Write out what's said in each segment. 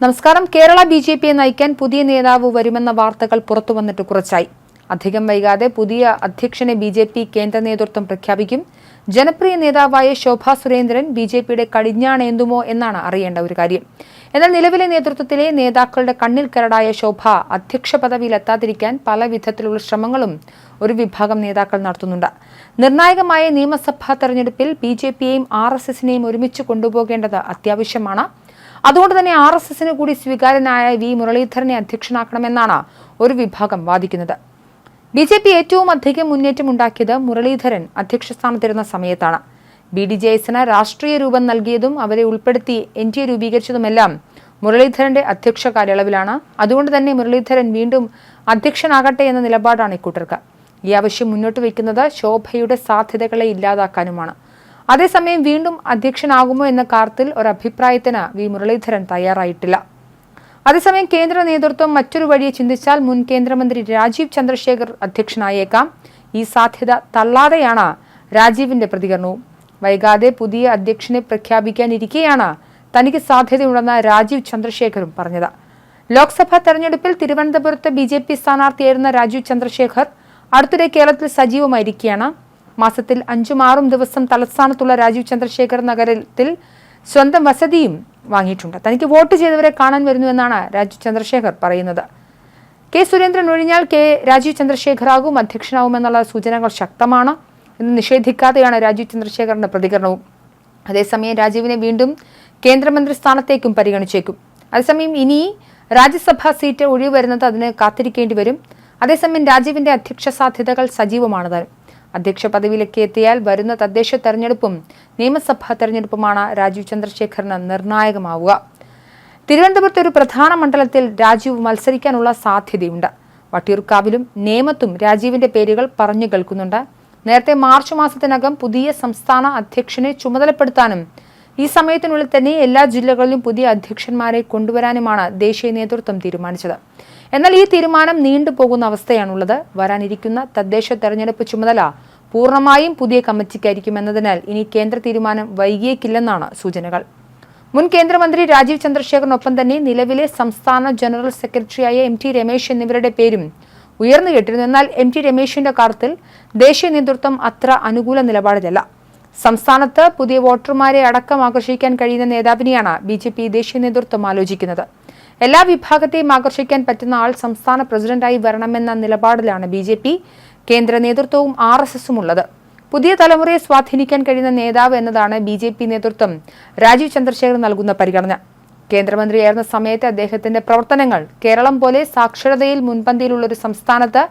നമസ്കാരം. Kerala B J പിയെ നയിക്കാൻ പുതിയ നേതാവ് വരുമെന്ന വാർത്തകൾ പുറത്തു വന്നിട്ട് കുറച്ചായി. അധികം വൈകാതെ പുതിയ അധ്യക്ഷനെ ബി ജെ പി കേന്ദ്ര നേതൃത്വം പ്രഖ്യാപിക്കും. ജനപ്രിയ നേതാവായ ശോഭാ സുരേന്ദ്രൻ ബി ജെ പിയുടെ കടിഞ്ഞാണേന്തുമോ എന്നാണ് അറിയേണ്ട ഒരു കാര്യം. എന്നാൽ നിലവിലെ നേതൃത്വത്തിലെ നേതാക്കളുടെ കണ്ണിൽ കരടായ ശോഭ അധ്യക്ഷ പദവിയിലെത്താതിരിക്കാൻ പല വിധത്തിലുള്ള ശ്രമങ്ങളും ഒരു വിഭാഗം നേതാക്കൾ നടത്തുന്നുണ്ട്. നിർണായകമായ നിയമസഭാ തെരഞ്ഞെടുപ്പിൽ ബി ജെ പിയെയും ആർ എസ് എസിനെയും ഒരുമിച്ച് കൊണ്ടുപോകേണ്ടത് അത്യാവശ്യമാണ്. അതുകൊണ്ട് തന്നെ ആർ എസ് എസിന് കൂടി സ്വീകാര്യനായ വി മുരളീധരനെ അധ്യക്ഷനാക്കണമെന്നാണ് ഒരു വിഭാഗം വാദിക്കുന്നത്. ബി ജെ പി ഏറ്റവും അധികം മുന്നേറ്റം ഉണ്ടാക്കിയത് മുരളീധരൻ അധ്യക്ഷ സ്ഥാനത്തിരുന്ന സമയത്താണ്. ബി ഡി ജെ എസിന് രാഷ്ട്രീയ രൂപം നൽകിയതും അവരെ ഉൾപ്പെടുത്തി എൻ ഡി എ രൂപീകരിച്ചതുമെല്ലാം മുരളീധരന്റെ അധ്യക്ഷ കാലയളവിലാണ് അതുകൊണ്ട് തന്നെ മുരളീധരൻ വീണ്ടും അധ്യക്ഷനാകട്ടെ എന്ന നിലപാടാണ് ഇക്കൂട്ടർക്ക്. ഈ ആവശ്യം മുന്നോട്ട് വയ്ക്കുന്നത് ശോഭയുടെ സാധ്യതകളെ ഇല്ലാതാക്കാനുമാണ്. അതേസമയം വീണ്ടും അധ്യക്ഷനാകുമോ എന്ന കാര്യത്തിൽ ഒരു അഭിപ്രായത്തിന് വി. മുരളീധരൻ തയ്യാറായിട്ടില്ല. അതേസമയം കേന്ദ്ര നേതൃത്വം മറ്റൊരു വഴിയെ ചിന്തിച്ചാൽ മുൻ കേന്ദ്രമന്ത്രി രാജീവ് ചന്ദ്രശേഖർ അധ്യക്ഷനായേക്കാം. ഈ സാധ്യത തള്ളാതെയാണ് രാജീവിന്റെ പ്രതികരണവും. വൈകാതെ പുതിയ അധ്യക്ഷനെ പ്രഖ്യാപിക്കാനിരിക്കെയാണ് തനിക്ക് സാധ്യതയുണ്ടെന്ന് രാജീവ് ചന്ദ്രശേഖറും പറഞ്ഞത്. ലോക്സഭാ തെരഞ്ഞെടുപ്പിൽ തിരുവനന്തപുരത്ത് ബി ജെ പി സ്ഥാനാർത്ഥിയായിരുന്ന രാജീവ് ചന്ദ്രശേഖർ അടുത്തിടെ കേരളത്തിൽ സജീവമായിരിക്കുകയാണ് മാസത്തിൽ അഞ്ചും ആറും ദിവസം തലസ്ഥാനത്തുള്ള രാജീവ് ചന്ദ്രശേഖർ നഗരത്തിൽ സ്വന്തം വസതിയും വാങ്ങിയിട്ടുണ്ട്. തനിക്ക് വോട്ട് ചെയ്തവരെ കാണാൻ വരുന്നുവെന്നാണ് രാജീവ് ചന്ദ്രശേഖർ പറയുന്നത്. കെ സുരേന്ദ്രൻ ഒഴിഞ്ഞാൽ കെ രാജീവ് ചന്ദ്രശേഖറാകും അധ്യക്ഷനാവുമെന്നുള്ള സൂചനകൾ ശക്തമാണ് എന്ന് നിഷേധിക്കാതെയാണ് രാജീവ് ചന്ദ്രശേഖറിന്റെ പ്രതികരണവും. അതേസമയം രാജീവിനെ വീണ്ടും കേന്ദ്രമന്ത്രി സ്ഥാനത്തേക്കും പരിഗണിച്ചേക്കും. അതേസമയം ഇനി രാജ്യസഭാ സീറ്റ് ഒഴിവ് വരുന്നത് അതിന് കാത്തിരിക്കേണ്ടി വരും. അതേസമയം രാജീവിന്റെ അധ്യക്ഷ സാധ്യതകൾ സജീവമാണ് താനും. അധ്യക്ഷ പദവിയിലേക്ക് എത്തിയാൽ വരുന്ന തദ്ദേശ തെരഞ്ഞെടുപ്പും നിയമസഭാ തെരഞ്ഞെടുപ്പുമാണ് രാജീവ് ചന്ദ്രശേഖറിന് നിർണായകമാവുക. തിരുവനന്തപുരത്ത് ഒരു പ്രധാന മണ്ഡലത്തിൽ രാജീവ് മത്സരിക്കാനുള്ള സാധ്യതയുണ്ട്. വട്ടിയൂർക്കാവിലും നേമത്തും രാജീവിന്റെ പേരുകൾ പറഞ്ഞു കേൾക്കുന്നുണ്ട്. നേരത്തെ മാർച്ച് മാസത്തിനകം പുതിയ സംസ്ഥാന അധ്യക്ഷനെ ചുമതലപ്പെടുത്താനും ഈ സമയത്തിനുള്ളിൽ തന്നെ എല്ലാ ജില്ലകളിലും പുതിയ അധ്യക്ഷന്മാരെ കൊണ്ടുവരാനുമാണ് ദേശീയ നേതൃത്വം തീരുമാനിച്ചത്. എന്നാൽ ഈ തീരുമാനം നീണ്ടുപോകുന്ന അവസ്ഥയാണുള്ളത്. വരാനിരിക്കുന്ന തദ്ദേശ തെരഞ്ഞെടുപ്പ് ചുമതല പൂർണമായും പുതിയ കമ്മിറ്റിക്കായിരിക്കും എന്നതിനാൽ ഇനി കേന്ദ്ര തീരുമാനം വൈകിയേക്കില്ലെന്നാണ് സൂചനകൾ. മുൻ കേന്ദ്രമന്ത്രി രാജീവ് ചന്ദ്രശേഖറിനൊപ്പം തന്നെ നിലവിലെ സംസ്ഥാന ജനറൽ സെക്രട്ടറിയായ എം ടി രമേശ് എന്നിവരുടെ പേരും ഉയർന്നു കേട്ടിരുന്നു. എന്നാൽ എം ടി രമേശിന്റെ കാര്യത്തിൽ ദേശീയ നേതൃത്വം അത്ര അനുകൂല നിലപാടിലല്ല. സംസ്ഥാനത്ത് പുതിയ വോട്ടർമാരെ അടക്കം ആകർഷിക്കാൻ കഴിയുന്ന നേതാവിനെയാണ് ബി ജെ പി ദേശീയ നേതൃത്വം ആലോചിക്കുന്നത്. എല്ലാ വിഭാഗത്തെയും ആകർഷിക്കാൻ പറ്റുന്ന ആൾ സംസ്ഥാന പ്രസിഡന്റായി വരണമെന്ന നിലപാടിലാണ് ബി ജെ പി. കേന്ദ്ര നേതൃത്വവും ആർ എസ് എസും ഉള്ളത് പുതിയ തലമുറയെ സ്വാധീനിക്കാൻ കഴിയുന്ന നേതാവ് എന്നതാണ് ബി ജെ പി നേതൃത്വം. രാജീവ് ചന്ദ്രശേഖർ നൽകുന്ന പരിഗണന. കേന്ദ്രമന്ത്രിയായിരുന്ന സമയത്ത് അദ്ദേഹത്തിന്റെ പ്രവർത്തനങ്ങൾ കേരളം പോലെ സാക്ഷരതയിൽ മുൻപന്തിയിലുള്ള ഒരു സംസ്ഥാനത്ത്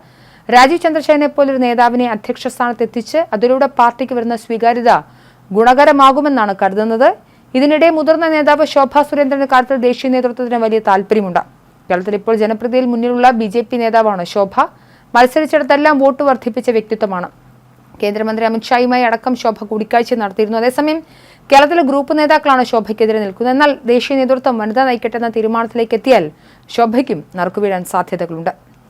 രാജീവ് ചന്ദ്രശേഖരനെ പോലൊരു നേതാവിനെ അധ്യക്ഷ സ്ഥാനത്ത് എത്തിച്ച് അതിലൂടെ പാർട്ടിക്ക് വരുന്ന സ്വീകാര്യത ഗുണകരമാകുമെന്നാണ് കരുതുന്നത്. ഇതിനിടെ മുതിർന്ന നേതാവ് ശോഭാ സുരേന്ദ്രന്റെ കാര്യത്തിൽ ദേശീയ നേതൃത്വത്തിന് വലിയ താല്പര്യമുണ്ട്. കേരളത്തിൽ ഇപ്പോൾ ജനപ്രതിയിൽ മുന്നിലുള്ള ബി ജെ പി നേതാവാണ് ശോഭ. മത്സരിച്ചിടത്തെല്ലാം വോട്ട് വർദ്ധിപ്പിച്ച വ്യക്തിത്വമാണ്. കേന്ദ്രമന്ത്രി അമിത്ഷായുമായി അടക്കം ശോഭ കൂടിക്കാഴ്ച നടത്തിയിരുന്നു. അതേസമയം കേരളത്തിലെ ഗ്രൂപ്പ് നേതാക്കളാണ് ശോഭയ്ക്കെതിരെ നിൽക്കുന്നത്. എന്നാൽ ദേശീയ നേതൃത്വം വനിതാ നയിക്കട്ടെ എന്ന തീരുമാനത്തിലേക്ക് എത്തിയാൽ ശോഭയ്ക്കും നറുക്കുവീഴാൻ സാധ്യതകളുണ്ട്.